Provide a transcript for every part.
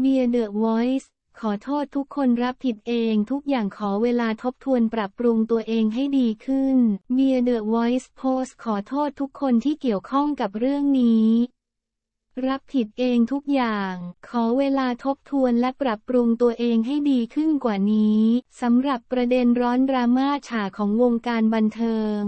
เบียเดอะวอยซ์ขอโทษทุกคนรับผิดเองทุกอย่างขอเวลาทบทวนปรับปรุงตัวเองให้ดีขึ้นเบียเดอะวอยซ์โพสขอโทษทุกคนที่เกี่ยวข้องกับเรื่องนี้ รับผิดเองทุกอย่าง ขอเวลาทบทวนและปรับปรุงตัวเองให้ดีขึ้นกว่านี้สำหรับประเด็นร้อนดราม่าฉาของวงการบันเทิง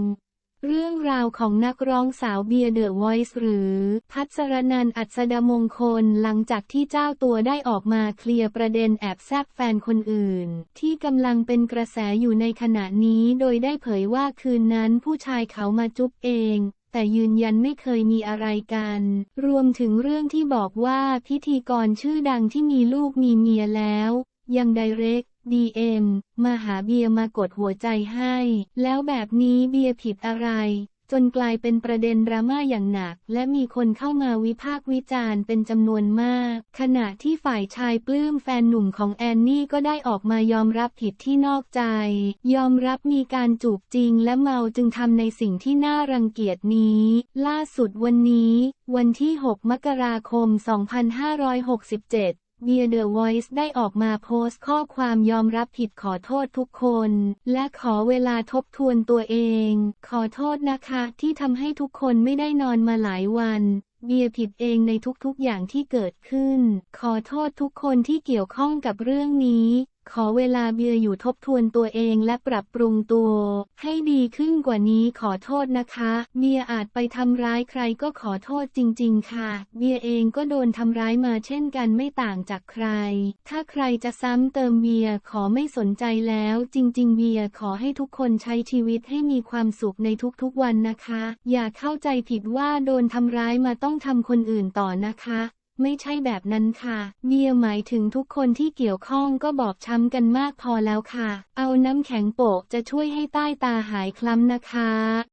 เรื่องราวของนักร้องสาวเบียร์เดอะวอยซ์หรือ พัชรนันท์อัศดมงคลหลังจากที่เจ้าตัวได้ออกมาเคลียร์ประเด็นแอบแซบแฟนคนอื่น ที่กำลังเป็นกระแสอยู่ในขณะนี้โดยได้เผยว่าคืนนั้นผู้ชายเขามาจุ๊บเองแต่ยืนยันไม่เคยมีอะไรกัน รวมถึงเรื่องที่บอกว่าพิธีกรชื่อดังที่มีลูกมีเมียแล้ว ยังไดเรก ดีเอ็มมาหาเบียร์มากดหัวใจให้ แล้วแบบนี้เบียร์ผิดอะไร จนกลายเป็นประเด็นดราม่าอย่างหนัก และมีคนเข้ามาวิพากษ์วิจารณ์เป็นจำนวนมาก ขณะที่ฝ่ายชายปลื้มแฟนหนุ่มของแอนนี่ก็ได้ออกมายอมรับผิดที่นอกใจ ยอมรับมีการจูบจริงและเมาจึงทำในสิ่งที่น่ารังเกียจนี้ ล่าสุดวันนี้ วันที่ 6 มกราคม 2567 เบียร์เดอะวอยซ์ได้ออกมาโพสต์ข้อความยอมรับผิดขอโทษทุกคน และขอเวลาทบทวนตัวเอง ขอโทษนะคะที่ทำให้ทุกคนไม่ได้นอนมาหลายวันเบียร์ผิดเองในทุกๆอย่างที่เกิดขึ้น ขอโทษทุกคนที่เกี่ยวข้องกับเรื่องนี้ ขอเวลาเบียร์อยู่ทบทวนตัวเองและปรับปรุงตัว ให้ดีขึ้นกว่านี้ขอโทษนะคะ เบียร์อาจไปทำร้ายใครก็ขอโทษจริง ๆ ค่ะ เบียร์เองก็โดนทำร้ายมาเช่นกันไม่ต่างจากใคร ถ้าใครจะซ้ำเติมเบียร์ขอไม่สนใจแล้ว จริง ๆ เบียร์ขอให้ทุกคนใช้ชีวิตให้มีความสุขในทุกๆวันนะคะ อย่าเข้าใจผิดว่าโดนทำร้ายมาต้องทำคนอื่นต่อนะคะ ไม่ใช่แบบนั้นค่ะ เบียร์หมายถึงทุกคนที่เกี่ยวข้องก็บอบช้ำกันมากพอแล้วค่ะ เอาน้ำแข็งโปะจะช่วยให้ใต้ตาหายคล้ำนะคะ